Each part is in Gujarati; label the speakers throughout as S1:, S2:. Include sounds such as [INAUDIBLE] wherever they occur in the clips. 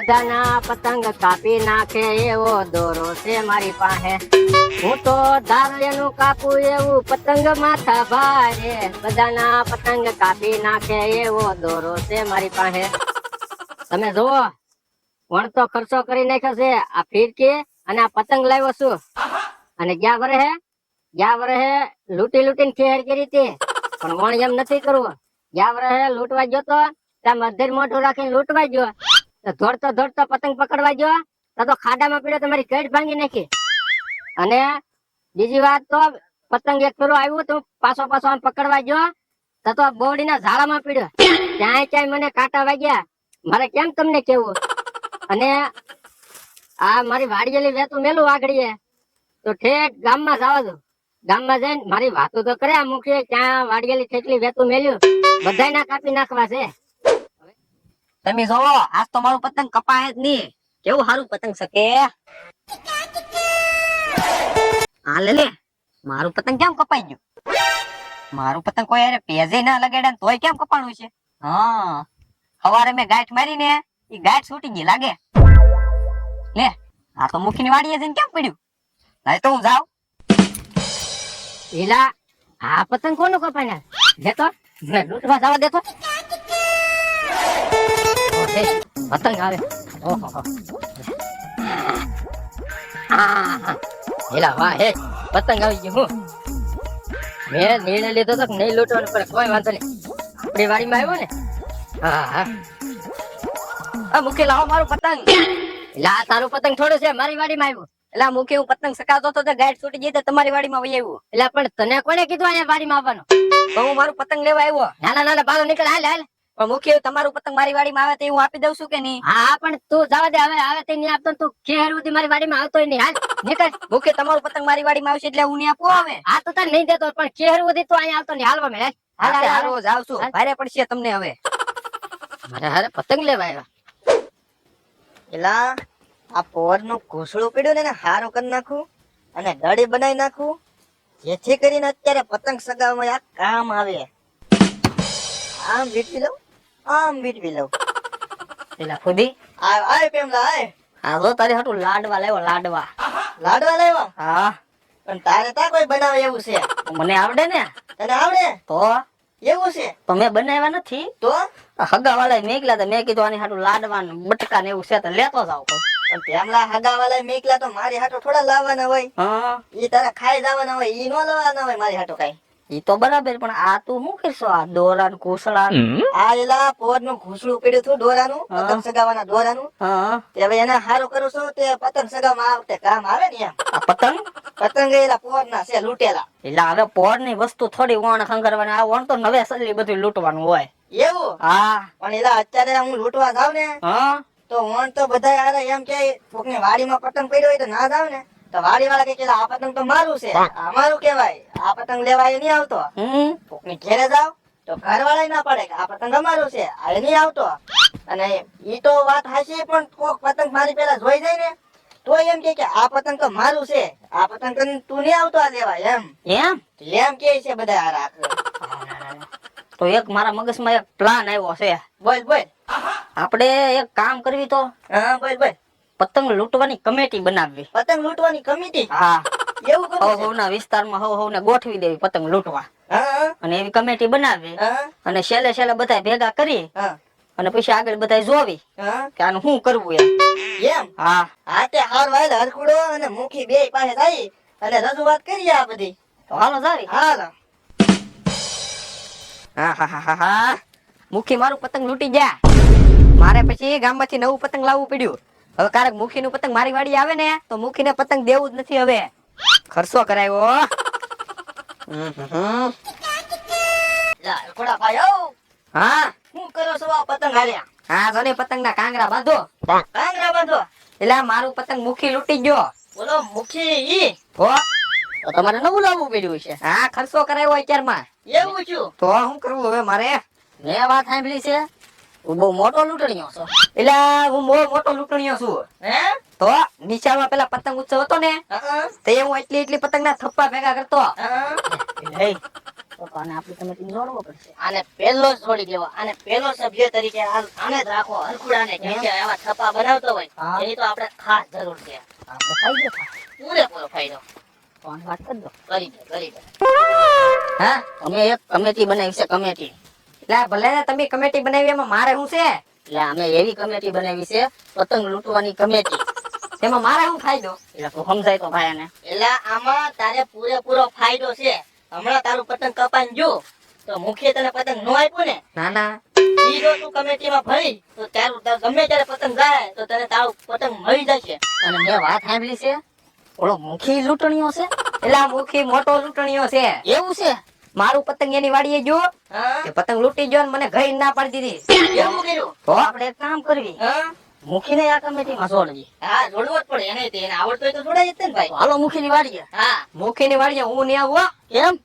S1: બધાના પતંગ કાપી નાખે, એવો દોરો છે મારી પાસે. હું તો ધારેલું કાપું એવું પતંગ માથા ભારે. બધાના પતંગ કાપી નાખે, એવો દોરો છે મારી પાસે. તમે જુઓ, વણતો ખર્ચો કરી નાખ્યો છે. આ ફીરકી અને આ પતંગ લાવ્યો છું. અને ગયા વરહે ગયા વરહે લૂંટી લૂંટીને ખેર કરી હતી. પણ વણ એમ નથી કરવું. ગયા વરહે લૂંટવા ગયો તો ત્યાં મધર મોઢું રાખીને લૂંટવા ગયો. દોડતો દોડતો પતંગ પકડવા ગયો, તો ખાડામાં પીડ્યો, તમારી કઈટ ભાંગી નાખી. અને બીજી વાત તો, પતંગ એક ફેરો આવ્યું, તો પાછો પાછો આમ પકડવા ગયો, તો તો બોડીના ઝાડામાં પીડ્યો. ક્યાંય ક્યાંય મને કાંટા વાગ્યા. મારે કેમ તમને કેવું? અને આ મારી વાડીયેલી વેતું મેલું વાગડીએ. તો ઠેઠ ગામમાં જવા દો ગામમાં જઈને મારી વાતો તો કરે, આ મુખી ત્યાં વાડીયેલી ઠેઠલી વેતું મેલ્યું. બધાય ના કાપી નાખવા છે.
S2: તમે જોવો, આજ તો મારું પતંગ કપાય જ નહીં. કેવું સારું પતંગ શકે? હા, લે મારું પતંગ કેમ કપાઈ ગયું? મારું પતંગ કોઈ અરે પેજે ના લગાડ્યા તોય કેમ કપાણું છે? હા. સવારે મેં ગાંઠ મારી ને એ ગાંઠ છૂટી ગઈ લાગે. લે, આ તો મુખી વાડીએ જઈને કેમ પડ્યું? લાય તો હું જાઉં.
S1: એલા, આ પતંગ કોનું કપાય દેતો લેતો લૂંટવા જવા દેતો ઓહે, પતંગ આવે ઓહો એલા વાહ હે પતંગ આવી ગયું હું. મેં નિર્ણય લીધો તો નહીં લૂંટવાનું પણ કોઈ વાંધો નહીં આપણી વાડીમાં આવ્યો ને હા હા
S2: આ મુખી લાવો મારું પતંગ
S1: લા તારો પતંગ થોડું છે મારી વાડીમાં આવ્યું
S2: એટલે આ હું પતંગ સકાવતો તો ગાઈડ છૂટી જઈ તો તમારી વાડીમાં વહી આવ્યું
S1: એટલે પણ તને કોને કીધું અહીંયા વાડીમાં આવવાનું
S2: હું મારું પતંગ લેવા આવ્યો
S1: નાના નાના બાળો નીકળ હાલ હાલ
S2: પણ તમારું પતંગ મારી વાડીમાં આવે તો હું આપી દઉં છું કે નહીં?
S1: હા હા પણ તું જવા દે હવે આવે તે નહીં આપતો તું ખેર સુધી મારી વાડીમાં આવતો નહીં. હાલ નીકળ.
S2: મુખી તમારું પતંગ મારી વાડીમાં આવશે એટલે હું નહીં આપું હવે.
S1: આ તો તને નહીં દેતો પણ ખેર સુધી તું અહીંયા આવતો નહીં. હાલવા મેં હાલ હાલ.
S2: રોજ આવશું. ભારે પડશે તમને હવે.
S1: મારે હારે પતંગ લેવા આવ્યા.
S3: એલા આ પોરનું ઘૂસડું પીડ્યું ને હારો કરી નાખું અને દડી બનાવી નાખું. જેથી કરીને અત્યારે પતંગ સગાવવામાં આ કામ આવે. આમ વીટી લઉં? આમ વીટવી લઉં
S2: પેલા ખુદી
S3: આય આય પેમલા આય
S2: હાલો તારે હાટું લાડવા લેવો લાડવા.
S3: લાડવા લેવા
S2: હા.
S3: પણ તારે તા કોઈ બનાવે એવું છે?
S2: મને આવડે ને.
S3: તને આવડે?
S2: તો?
S3: એવું છે?
S2: તો મેં બનાવ્યા નથી.
S3: તો?
S2: હગા વાળા મેકલા તો મેં કીધું આની હાટું લાડવા ને બટકા ને એવું છે તો લેતો જાવ
S3: પણ પેમલા હગાવાલા મેકલા તો મારી હાટો થોડા લાવવાના હોય.
S2: હા.
S3: ઈ તારા ખાઈ જવાના હોય ઈ નો લાવવાના હોય મારી હાટો કઈ.
S2: ઈ તો બરાબર પણ આ તું શું કરશો? આ દોરા ને
S3: આ એલા પોરનું ઘૂસડું પીડ્યું હતું દોરાનું
S2: હા.
S3: પતંગ સગાવાના દોરાનું?
S2: હા.
S3: તે હવે એને હારો કરું છું તે પતંગ સગામાં આ વખતે કામ આવે ને એમ?
S2: આ પતંગ?
S3: પતંગ એલા પોર ના છે લૂટેલા.
S2: એટલે હવે પોરની વસ્તુ થોડી વણ ખંગરવાની આ વણ તો નવે સલ્લી બધું લૂંટવાનું હોય.
S3: એવું?
S2: હા.
S3: પણ એલા અત્યારે હું લૂંટવા જાવ ને
S2: હા.
S3: તો વણ તો બધા યાર એમ કે કોકની વાડીમાં પતંગ પડ્યો હોય તો ના જાવ ને? તો વાડી વાળા કે આ પતંગ તો મારું છે. અમારું કેવાય આ પતંગ લેવાય નહીં આવતો. કોકની ઘેરે જાવ તો ઘર વાળા ના પડે કે આ પતંગ અમારું છે. આ નહીં આવતો. અને ઈ તો વાત હશે પણ કોક પતંગ મારી પેલા જોઈ જાય ને તો એમ કે કે આ પતંગ તો મારું છે. આ પતંગ તું નહીં આવતો આ લેવા એમ.
S2: એમ?
S3: એમ કે છે બધા આ રાખ.
S2: તો એક મારા મગજમાં એક પ્લાન આવ્યો છે.
S3: બોલ બોલ.
S2: આપણે એક કામ કરવી તો?
S3: હા બોલ બોલ.
S2: પતંગ લૂંટવાની કમિટી બનાવવી.
S3: પતંગ લૂંટવાની કમિટી?
S2: હા.
S3: એવું
S2: હવ
S3: કરવું છે?
S2: વિસ્તારમાં હવ હવને ગોઠવી દેવી પતંગ લૂંટવા. અને એવી કમિટી બનાવી. અને છેલ્લે છેલ્લે બધા ભેગા કરી અને પછી આગળ બધા જોવી કે આનું શું કરવું એમ. હા.
S3: હા તે હાર વાયલ હરકુડો અને મુખી બે પાસે થઈ અને રજૂઆત કરીએ આ બધી.
S2: તો હાલો જાવી.
S3: હાલો.
S2: હા હા હા હા હા. મુખી મારું પતંગ લૂંટી ગયા. મારે પછી ગામમાંથી નવું પતંગ લાવવું પડ્યું. હવે કારક મુખી નું પતંગ મારી વાડી આવે ને તો મુખી ને પતંગ દેવું જ નથી હવે. ખર્ચો
S3: ઓ
S2: હા.
S3: હું? કરો છો પતંગ હાર્યા
S2: હા જોને પતંગ ના કાંગરા બાંધો.
S3: કાંગરા બાંધો.
S2: એટલે મારું પતંગ મુખી લૂટી ગયો.
S3: બોલો મુખી ઈ?
S1: તમારે નવું લાવવું પડ્યું છે.
S2: હા ખર્ચો કરાયો અત્યારમાં.
S3: એવું છું?
S2: તો શું કરવું હવે મારે?
S1: મેં વાત સાંભળી છે. બહુ મોટો લૂંટણીયો છો.
S2: એટલે હું બહુ મોટો લૂંટણીયો છું.
S3: હે?
S2: તો નિશાળમાં પેલા પતંગ ઉત્સવ હતો ને તે હું એટલી એટલી પતંગ ના થપ્પા ભેગા કરતો.
S3: હા
S2: એ. તો તો આને આપણી કમિટીને જોડવો પડશે.
S3: આને પહેલો છોડી દેવો. આને પહેલો સભ્ય તરીકે આને જ રાખો. હરખુડાને કેમ કે આવા છપ્પા બનાવતો હોય એની તો આપણે ખાસ જરૂર છે.
S2: આપણે ફાયદો
S3: પૂરેપૂરો ફાયદો.
S2: વાત કરી દો.
S3: કરી દે કરી દે.
S2: હા?
S3: અમે એક કમિટી બનાવી છે કમિટી.
S2: એટલે ભલે ને તમે કમિટી બનાવી એમાં મારે શું છે?
S3: એટલે અમે એવી કમિટી બનાવી છે પતંગ લૂંટવાની કમિટી.
S2: તેમાં મારે શું ફાયદો?
S3: એટલે તું સમજાય તો ભાઈ ને એટલે આમાં તારે પૂરેપૂરો ફાયદો છે. હમણાં તારું પતંગ કપાઈને જો તો મુખ્ય તને પતંગ નો આપ્યું ને?
S2: ના ના.
S3: ઈ જો તું કમિટીમાં ભરી તો તારું તારું ગમે ત્યારે પતંગ જાય તો તને તારું પતંગ મળી જશે. અને મેં વાત સાંભળી છે ઓલો મુખી લૂંટણીઓ છે?
S2: એટલે આ મુખી મોટો લૂંટણીયો છે.
S3: એવું છે?
S2: મારું પતંગ એની વાડીએ જો તે પતંગ લૂટી ગયો ને મને ઘઈ ના પાડી દીધી. [COUGHS]
S3: કર્યું?
S2: તો
S3: આપણે એક કામ કરવી. મુખીને આ કમિટીમાં જોડવી હા જોડવો જ પડે. એને તે એને આવડતો હોય તો જોડાય જ ને ભાઈ. હાલો મુખીની વાડીએ. હા.
S2: મુખી ની વાડીએ હું ને આવું
S3: કેમ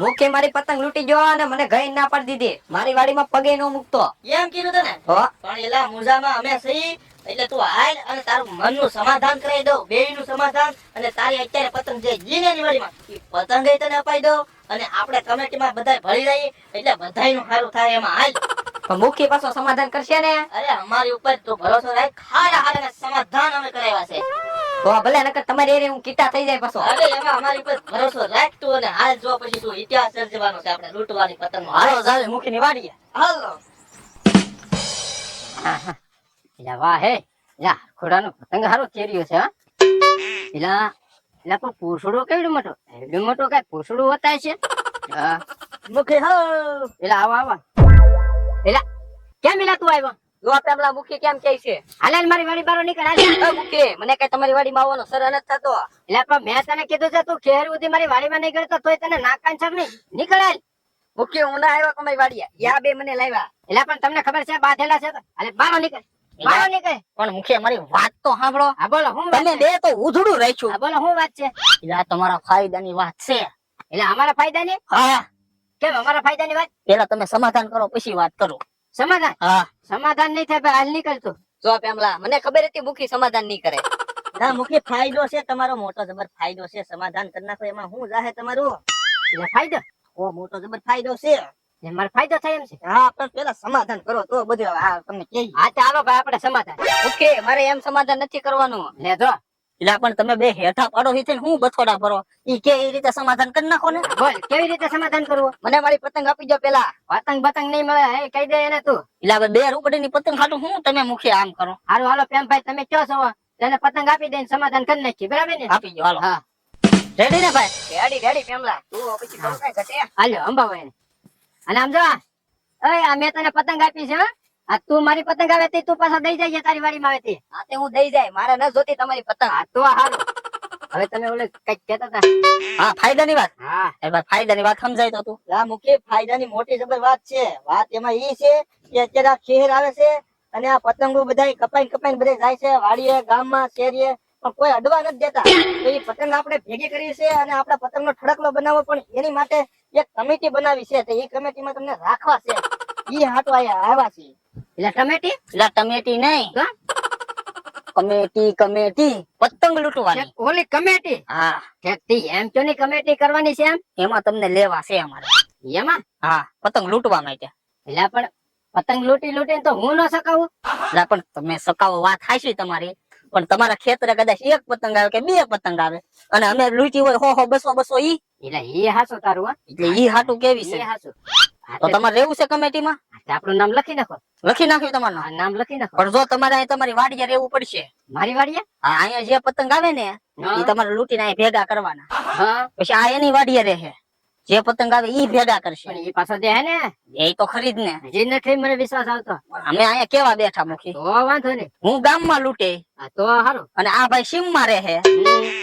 S2: મુખી મારી પતંગ લૂટી ગયો અને મને ઘઈ ના પાડી દીધી. મારી વાડીમાં પગે નો મૂકતો.
S3: એમ કીધું તને? પણ એલા મુજામાં અમે સહી. એટલે તું હાલ અને તારું મનનું સમાધાન કરાવી દઉં બેયનું સમાધાન. અને તારી અત્યારે પતંગ જે જીને ની વાડીમાં ઈ પતંગ તને અપાઈ દઉં. અને આપણે કમિટીમાં બધા ભળી રહીએ એટલે બધાયનું સારું થાય એમાં હાલ.
S2: પણ મુખી પાછો સમાધાન કરશે ને?
S3: અરે અમારી ઉપર તો ભરોસો રાખ ખારા હારા સમાધાન અમે કરાવ્યા છે.
S2: તો ભલે નકર તમારી એરી હું કીટા થઈ જાય પાછો.
S3: અરે એમાં અમારી ઉપર ભરોસો રાખ તું અને હાલ જો પછી તું ઇતિહાસ સર્જવાનો છે આપણે લૂંટવાની પતંગ હાલો જાવે મુખી ની વાડીએ હાલો
S1: એટલે વાહ હે. લા ખોડાનો પતંગ હારો ચેર્યો છે હા. એલા એલા પણ પૂછડું કેવડું મોટું? એવડું મોટું કઈ પૂછડું હોતા છે?
S3: મુખી હો.
S1: એટલે આવો આવો. એટલે કેમ એલા તું આવ્યો?
S2: જો પેલા મુખી કેમ કે છે?
S1: હાલ મારી વાડી બારો નીકળ હાલ.
S2: મુખી. મને કઈ તમારી વાડીમાં આવવાનો સર નથી થતો.
S1: એટલે પણ મેં તને કીધું છે તું ખેર સુધી મારી વાડી માં ગયો તોય તને નાકાન છે નહીં. નીકળ હાલ.
S2: મુખી હું ના આવ્યો તમારી યા બે મને લાવ્યા.
S1: એટલે પણ તમને ખબર છે બાંધેલા છે બારો નીકળ.
S3: પણ મુખે મારી વાત તો સાંભળો.
S1: હા બોલો હું
S3: તમે? બે તો ઉધડું રાખ્યું.
S1: બોલો હું વાત છે?
S3: એટલે આ તમારા ફાયદાની વાત છે.
S1: એટલે અમારા ફાયદાની?
S3: હા.
S1: કેમ અમારા ફાયદાની વાત?
S3: પેલા તમે સમાધાન કરો પછી વાત કરો.
S1: સમાધાન?
S3: હા.
S1: સમાધાન નહીં થાય હાલ નીકળતો
S2: જો પેમલા મને ખબર હતી મુખી સમાધાન નહીં કરે.
S3: ના મુખી ફાયદો છે તમારો મોટો જબર ફાયદો છે. સમાધાન કરી નાખો એમાં હું જાહે તમારું?
S1: એટલે ફાયદો?
S3: ઓ મોટો જબર ફાયદો છે.
S1: મારો ફાયદો થાય એમ છે.
S3: હા પણ પેલા સમાધાન કરો તો બધું હા તમને કે
S1: હા ચાલો ભાઈ આપણે સમાધાન.
S2: ઓકે મારે એમ સમાધાન નથી કરવાનું.
S1: લે જો.
S3: એટલે પણ તમે બે હેઠા પાડો છે હું બથોડા ભરો. ઈ કે એ રીતે સમાધાન કરી નાખો ને.
S1: બોલ કેવી રીતે સમાધાન કરવું?
S2: મને મારી પતંગ આપી દો પેલા.
S1: પતંગ બતંગ નહીં મળે. હે કહી દે એને તું.
S3: એટલે બે રૂપડીની પતંગ ખાટું હું તમે મુખે આમ કરો.
S1: હારું હાલો પ્રેમ ભાઈ તમે કયો છો? તેને પતંગ આપી દઈને સમાધાન કરી નાખી બરાબર ને?
S3: આપી દો હાલો.
S1: હા.
S3: રેડી ને ભાઈ?
S2: રેડી રેડી પેમલા તું પછી ઘટે?
S1: હાલ્યો અંબાભાઈ. અને આમ જો આ મેં તને પતંગ આપી છે આ તું મારી પતંગ આવે તે તું પાછા દઈ જાય તારી વાડીમાં આવે તે.
S2: હા તે હું દઈ જાય. મારે ન જોતી તમારી પતંગ.
S1: હા તો હાલ હવે તમે ઓલે કંઈક કહેતા હતા.
S3: હા ફાયદાની વાત.
S1: હા.
S3: એ ફાયદાની વાત સમજાય તો તું. આ ફાયદા ફાયદાની મોટી જબર વાત છે. વાત એમાં ઈ છે કે અત્યારે આ ખેર આવે છે અને આ પતંગો બધા કપાઈ કપાઈ બધા જાય છે. વાડીએ ગામમાં શેરીએ. પણ કોઈ અડવા નથી દેતા. તો એ પતંગ આપણે ભેગી કરી છે અને આપણા પતંગનો ઠડકલો બનાવવો પણ એની માટે એક કમિટી બનાવી છે તો એ કમિટીમાં તમને રાખવા છે. ઈ હાટો આયા આવ્યા છે.
S1: એટલે ટમેટી?
S3: એટલે ટમેટી નહીં. કમેટી કમેટી. પતંગ લૂંટવાની.
S1: ઓલી કમેટી?
S3: હા.
S1: ઠેકતી એમ તો ની કમેટી કરવાની છે એમ?
S3: એમાં તમને લેવા છે અમારે.
S1: એમાં?
S3: હા પતંગ લૂંટવા માટે.
S1: એટલે પણ પતંગ લૂંટી લૂંટીને તો હું ન સકાવું?
S3: એટલે પણ તમે સકાવો વાત હાચી તમારી. પણ તમારા ખેતરે કદાચ એક પતંગ આવે કે બે પતંગ આવે. અને અમે લૂંટી હોય હો હો બસો બસો ઈ.
S1: એટલે એ હાસો તારું
S3: એટલે ઈ હાટું કેવી છે? તો તમારે રહેવું છે કમિટીમાં?
S1: હા, આપણું નામ લખી નાખો.
S3: લખી નાખ્યું તમારું નામ.
S1: લખી નાખો.
S3: પણ જો તમારે અહીં તમારી વાડીએ રહેવું પડશે.
S1: મારી વાડીએ?
S3: આ અહીંયા જે પતંગ આવે ને એ તમારે લૂંટીને અહીંયા ભેગા કરવાના. પછી આ એની વાડીએ રહે. જે પતંગ આવે ઈ ભેગા કરશે.
S1: પણ એ પાછો દે ને
S3: એ તો ખરીદ ને.
S1: હજી નથી મને વિશ્વાસ આવતો.
S3: અમે અહીંયા કેવા બેઠા મુખી?
S1: તો વાંધો નહીં.
S3: હું ગામમાં માં
S1: લૂટે તો સારું
S3: અને આ ભાઈ સીમમાં રહે.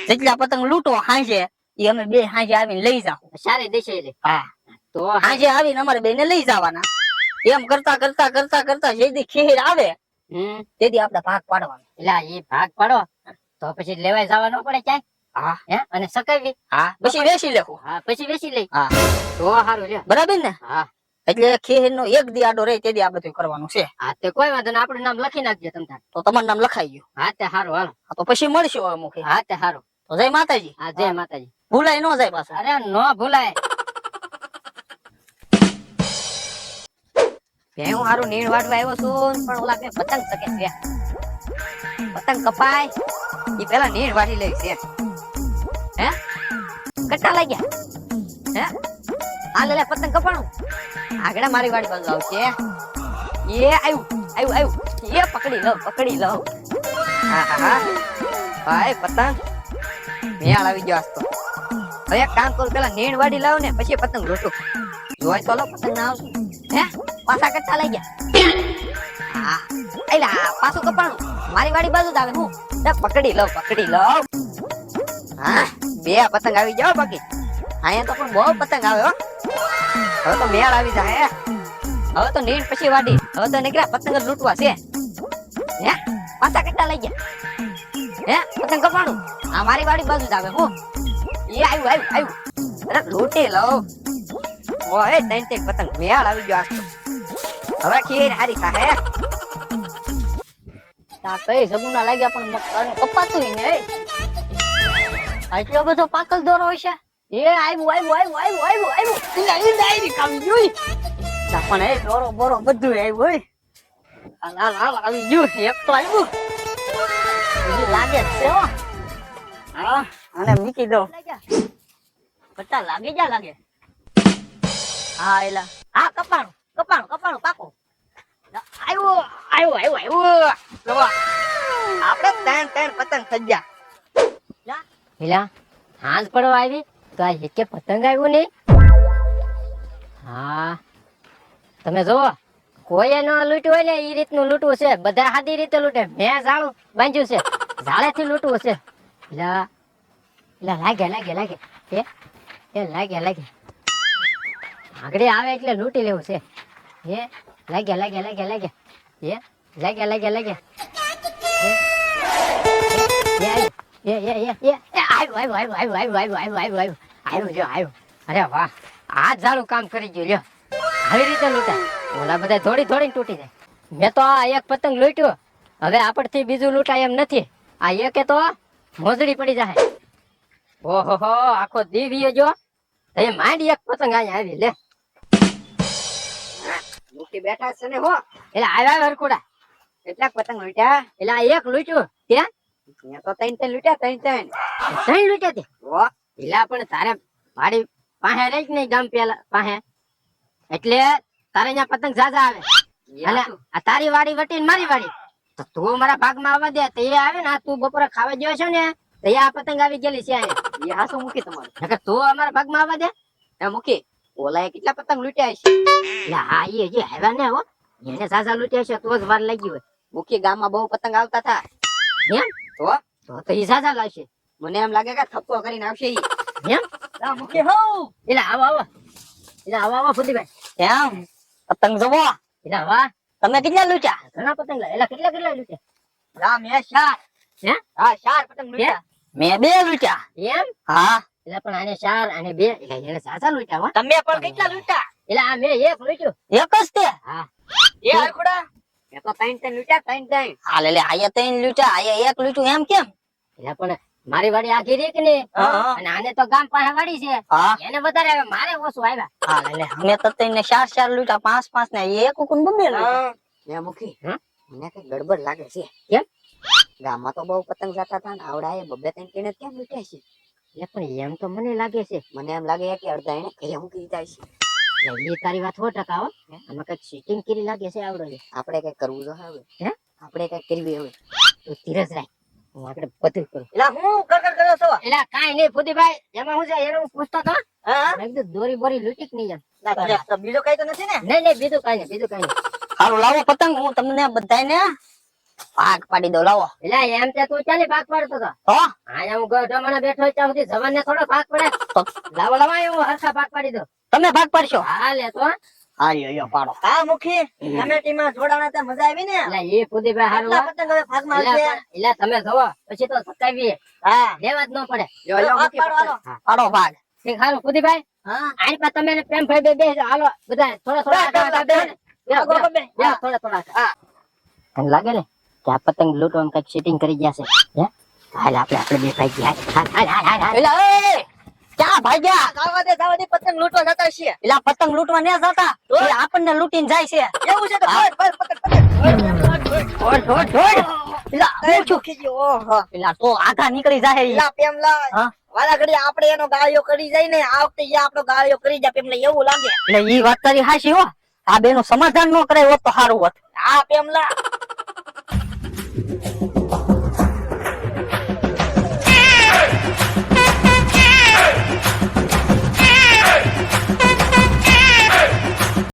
S3: જેટલા પતંગ લૂંટો હાંજે એ અમે બે હાંજે આવીને લઈ જાવ
S1: સારી દેશે લે.
S3: હા.
S1: તો.
S3: હાંજે આવીને અમારે બેને લઈ જવાના. એમ કરતા કરતા કરતા કરતા જેદી ખીર આવે તેથી આપણે ભાગ પાડવાનો.
S1: એટલે એ ભાગ પાડો તો પછી લેવાય જવા ન પડે ક્યાંય.
S3: હા.
S1: હે? અને સકાવી?
S3: હા. પછી વેસી લેખું.
S1: હા પછી વેસી લઈ.
S3: હા.
S1: તો સારું છે
S3: બરાબર ને?
S1: હા.
S3: એટલે ખીર નો એક દી આડો રહે દી આ બધું કરવાનું છે.
S1: હા તે કોઈ વાંધો નહીં. આપણું નામ લખી નાખજો તમ
S3: તો તમારું નામ લખાઈ ગયું.
S1: હા તે સારું હાલો.
S3: તો પછી મળશું હવે મુખી.
S1: હા તે સારું
S3: તો જય માતાજી.
S1: હા જય માતાજી.
S3: ભૂલાય નો જાય પાછું.
S1: અરે નો ભૂલાય.
S2: હું હારું નીણ વાટવા આવ્યો છું પણ ઓલા બે પતંગ શકે છે પતંગ કપાય. એ પેલા નીણ વાટી લઈ છે. હે? કટ્ટા લાગ્યા? હે? આ લે, પતંગ કપાણું. આગળ મારી વાડી બાજુ આવશે એ આવ્યું આવ્યું આવ્યું એ પકડી લો પકડી લો હા ભાઈ, પતંગ. મેળ આવી ગયો આસ્તો હવે કામ કરું, પેલા નીણ વાડી લાવ ને, પછી પતંગ લૂંટું જોઈ તો લો, પતંગ ના આવશે. હે? પાછા કટ્ટા લઈ ગયા હા એલા પાછું કપાણું. મારી વાડી બાજુ જ આવે હું. પકડી લો પકડી લો હા. બે પતંગ આવી જાવ બાકી. અહીંયા તો પણ બહુ પતંગ આવે હો. હવે તો મેળ આવી જાય હવે તો નીંદ પછી વાડી. હવે તો નીકળ્યા, પતંગ લૂંટવા છે. હે? પાછા કેટલા લઈ ગયા? હે? પતંગ કપાણું? આ મારી વાડી બાજુ જ આવે, હું. એ આવ્યું આવ્યું આવ્યું અરે લૂંટી લઉં. ઓય, ત્રણ ત્રણ પતંગ. મેળ આવી ગયો આજ હવે ખીર હારી થાહે
S1: તા કઈ સગુના લાગ્યા પણ કપાતું નહીં. આટલો બધો પાકલ દોરો હશે એ આવ્યું આવ્યું આવ્યું આવ્યું આવ્યું આવ્યું ઈ ડાયરી આવી જોઈ તા પણ એ દોરો બોરો બધું આવ્યું હોય હાલ હાલ હાલ આવી ગયું એક તો આવ્યું હજી લાગે જ છે હો હા અને મૂકી દો બટા લાગે જા લાગે હા એલા હા કપાણું કપાણું કપાણું પાકો આવ્યો આવ્યો આવ્યો આવ્યો
S2: જોવો આપણે ત્રણ ત્રણ પતંગ સજ્યા
S1: પેલા હાંસ પડવા આવી. તો આ એકે પતંગ આવ્યું નહીં. હા. તમે જોવો કોઈ એનો લૂંટ્યું હોય ને એ રીતનું લૂંટવું છે. બધા સાદી રીતે લૂંટે. મેં ઝાડું બાંધ્યું છે. ઝાડેથી લૂંટવું છે. પેલા પેલા લાગે લાગે લાગે. એ એ લાગે લાગે. આગળ આવે એટલે લૂંટી લેવું છે. એ, લાગે લાગે લાગે લાગે. એ, લાગે લાગે લાગે. એ એ એ એ. અરે વાહ આ જાણું કામ કરી ગયું લ્યો આવી રીતે લૂંટાય ઓલા બધા થોડી થોડી તૂટી જાય મેં તો આ એક પતંગ લૂંટ્યો હવે આપણથી બીજું લૂંટાય એમ નથી આ એકે તો મોજડી પડી જાય ઓહો આખો દીવીએ જો એ માંડી એક પતંગ અહીંયા આવી લે લૂંટી બેઠા છે ને હો? એટલે આવ્યા હરકુડા
S2: કેટલાક પતંગ લૂંટ્યા
S1: એટલે આ એક લૂંટ્યું ત્યાં
S2: મેં તો ત્રણ ત્રણ લૂટ્યા ત્રણ ત્રણ.
S1: ત્રણ લૂટ્યા તે?
S2: ઓ
S1: પેલા પણ તારે ભાડી પાસે રહી જ નહીં ગામ પેલા પાસે. એટલે તારે અહીંયા પતંગ ઝાઝા આવે. એટલે આ તારી વાડી વટી મારી વાડી. તો તું મારા ભાગમાં આવવા દે તો આવે ને આ તું બપોરે ખાવા ગયો છે ને તો આ પતંગ આવી ગયેલી છે
S2: એ હાસુ મૂકી તમારું.
S1: નકર તું અમારા ભાગમાં આવવા દે.
S2: એ મૂકી. ઓલાએ કેટલા પતંગ લૂંટ્યા છે?
S1: એટલે હા એ જે હેવા ને હો એને ઝાઝા લૂંટ્યા છે તો જ વાર લાગી હોય.
S2: મૂકી ગામમાં બહુ પતંગ આવતા હતા.
S1: એમ?
S2: તો
S1: તો તો એ લાવશે.
S2: મને એમ લાગે કે થપ્પો કરીને આવશે ઈ.
S1: એમ
S2: લા, મૂકી હો.
S1: એટલે આવો આવો. એટલે આવો આવો ફુદીભાઈ.
S2: એમ? પતંગ જવો.
S1: એટલે વાહ
S2: તમે કેટલા લૂંટ્યા?
S1: ઘણા પતંગ લાવ્યા. એટલે કેટલા કેટલા લૂંટ્યા?
S2: લા મેં ચાર.
S1: હે?
S2: હા ચાર પતંગ લૂંટ્યા. મેં બે લૂંટ્યા.
S1: એમ?
S2: હા.
S1: એટલે પણ આને ચાર બે. એટલે એને સાચા હો.
S2: તમે પણ કેટલા લૂંટ્યા?
S1: એટલે આ મેં એક લૂંટ્યું.
S2: એક જ તે?
S1: હા.
S2: એ હરખુડા
S1: મારી વાડી આખી રીત ને અને આને તો ગામ પાસે વાડી છે એને વધારે મારે ઓછું આવ્યા.
S2: અમે તો ત્રણ ચાર ચાર લૂંટ્યા પાંચ પાંચ ને એક કુકુન બબે લે મૂકી મને કઈ ગડબડ લાગે છે.
S1: કેમ?
S2: ગામમાં તો બહુ પતંગ જતા હતા ને આવડાએ બબે ત્રણ ત્રણ કેમ લૂંટ્યા છે?
S1: એ પણ એમ તો મને લાગે છે.
S2: મને એમ લાગે કે અડધા એને કઈ મૂકી દીધા છે.
S1: એ તારી વાત સો ટકા હો. આમાં કંઈક સીટિંગ કરી લાગે છે આવડો છે.
S2: આપણે કઈ કરવું તો હવે?
S1: હે?
S2: આપણે કઈ કરવી હવે.
S1: તું ધીરજ રાખ. હું આપણે બધું કરું.
S2: એલા હું કર કર કરો છો?
S1: એટલે કાઈ નહીં ફુદીભાઈ એમાં હું છે એને હું પૂછતો તો
S2: હા
S1: મેં કીધું દોરી બોરી લૂટીક નહીં એમ.
S2: તો- બીજું કઈ તો નથી ને?
S1: નહીં નહીં બીજું કઈ નહીં બીજું કઈ નહીં.
S2: હારું લાવો પતંગ હું તમને બધાને ભાગ પાડી દો લાવો.
S1: એટલે એમ તે તું ચાલી ભાગ પાડતો તો
S2: તો
S1: અહીંયા હું ગઢ મને બેઠો ત્યાં સુધી જવાન ને થોડો ભાગ પડે. લાવો લાવો હું હરખા ભાગ પાડી દો
S2: તમે ભાગ પાડશો.
S1: હા લે તો
S2: હા. યો યો પાડો. હા મુખી કમેટીમાં જોડાણા તે મજા આવી ને?
S1: એટલે એ ફુદીભાઈ હારું
S2: પતંગ હવે ભાગમાં
S1: એટલે
S2: આવશે.
S1: એટલે તમે જોવો પછી તો સતાવીએ.
S2: હા.
S1: લેવા જ ન પડે.
S2: યો યો મુખી
S1: પાડો,
S2: પાડો પાડો ભાગ.
S1: ઠીક હારું ફુદીભાઈ
S2: હા.
S1: આની પાસે તમે પ્રેમ ભાઈ બે બે હાલો બધા થોડા થોડા
S2: બે,
S1: આટા
S2: બે,
S1: આટા બે, બે,
S2: બે, બે,
S1: બે,
S2: હા.
S1: થોડા થોડા
S2: હા.
S1: તને લાગે ને કે આ પતંગ લૂંટવામાં કંઈક સેટિંગ કરી ગયા છે? હે? હાલ આપણે આપણે બે ભાઈ ગયા હાલ હાલ હાલ હાલ હાલ.
S2: એલા એ.
S4: ક્યાં ભાગ્યા
S3: જાવા દે જાવા દે પતંગ લૂંટવા જતા છીએ.
S4: એટલે પતંગ લૂંટવા ન જતા. એ આપણને લૂંટીને જાય છે.
S3: એવું છે તો ફોડ, ફોડ, પતંગ, પતંગ.
S4: ઢોળ ઢોળ ઢોળ એલા હું. છું?
S3: ગયો, ઓહો.
S4: એલા તો આઘા નીકળી જાય.
S3: એલા પેમલા? વાલા ઘડી આપણે એનો ગાળિયો કરી જાય ને આ વખતે ઈ આપણો ગાળિયો કરી જાય પેમલા એવું લાગે.
S4: એટલે ઈ વાત તારી હાશી હો. આ બેનું સમાધાન ન કરાય હોત તો સારું હોત.
S3: હા પેમલા